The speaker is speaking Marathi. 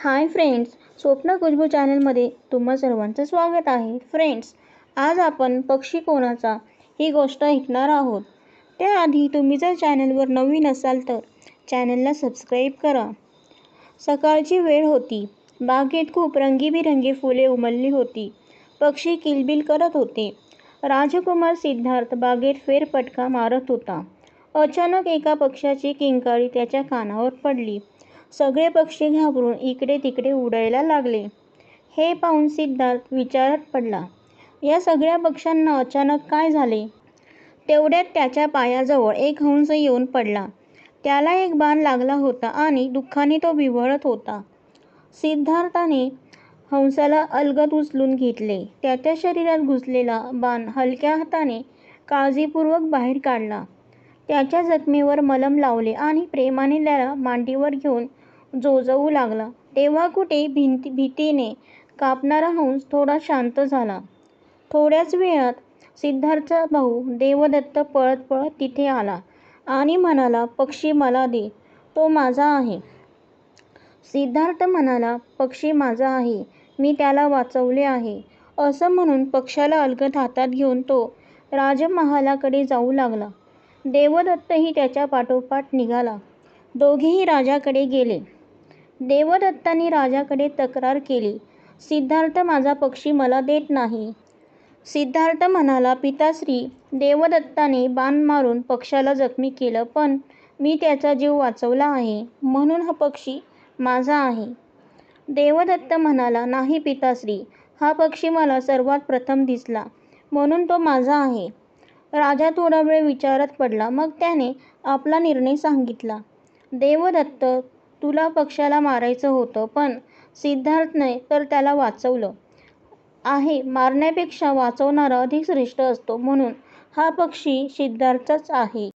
हाय फ्रेंड्स स्वप्न खुशबू चॅनलमध्ये तुम्हा सर्वांचं स्वागत आहे. फ्रेंड्स आज आपण पक्षी कोणाचा ही गोष्ट ऐकणार आहोत. त्याआधी तुम्ही जर चॅनलवर नवीन असाल तर चॅनलला सबस्क्राईब करा. सकाळची वेळ होती. बागेत खूप रंगीबिरंगी फुले उमलली होती. पक्षी किलबिल करत होते. राजकुमार सिद्धार्थ बागेत फेरपटका मारत होता. अचानक एका पक्षाची किंकाळी त्याच्या कानावर पडली. सगळे पक्षी घाबरून इकडे तिकडे उडायला लागले. हे पाहून सिद्धार्थ विचारात पडला या सगळ्या पक्ष्यांना अचानक काय झाले? तेवढ्यात त्याच्या पायाजवळ एक हंस येऊन पडला. त्याला एक बाण लागला होता आणि दुःखाने तो विव्हळत होता. सिद्धार्थाने हंसाला अलगद उचलून घेतले. त्याच्या शरीरात घुसलेला बाण हलक्या हाताने काळजीपूर्वक बाहेर काढला. त्याच्या जखमेवर मलम लावले आणि प्रेमाने त्याला मांडीवर घेऊन जोजवू लागला. तेव्हा कुठे भिंती भीतीने कापणारा हंस थोडा शांत झाला. थोड्याच वेळात सिद्धार्थचा भाऊ देवदत्त पळत पळत तिथे आला आणि म्हणाला पक्षी मला दे तो माझा आहे. सिद्धार्थ म्हणाला पक्षी माझा आहे मी त्याला वाचवले आहे. असं म्हणून पक्षाला अलगद हातात घेऊन तो राजमहालाकडे जाऊ लागला. देवदत्तही त्याच्या पाठोपाठ निघाला. दोघेही राजाकडे गेले. देवदत्ताने राजाकडे तक्रार केली. सिद्धार्थ माझा पक्षी मला देत नाही. सिद्धार्थ म्हणाला पिताश्री देवदत्ताने बाण मारून पक्षाला जखमी केलं पण मी त्याचा जीव वाचवला आहे. म्हणून हा पक्षी माझा आहे. देवदत्त म्हणाला नाही पिताश्री हा पक्षी मला सर्वात प्रथम दिसला. म्हणून तो माझा आहे. राजा थोडा वेळ विचारात पडला. मग त्याने आपला निर्णय सांगितला. देवदत्त तुला पक्षाला मारायचं होतं पण सिद्धार्थने तर त्याला वाचवलं. आहे मारण्यापेक्षा वाचवणारा अधिक श्रेष्ठ असतो म्हणून हा पक्षी सिद्धार्थचाच आहे.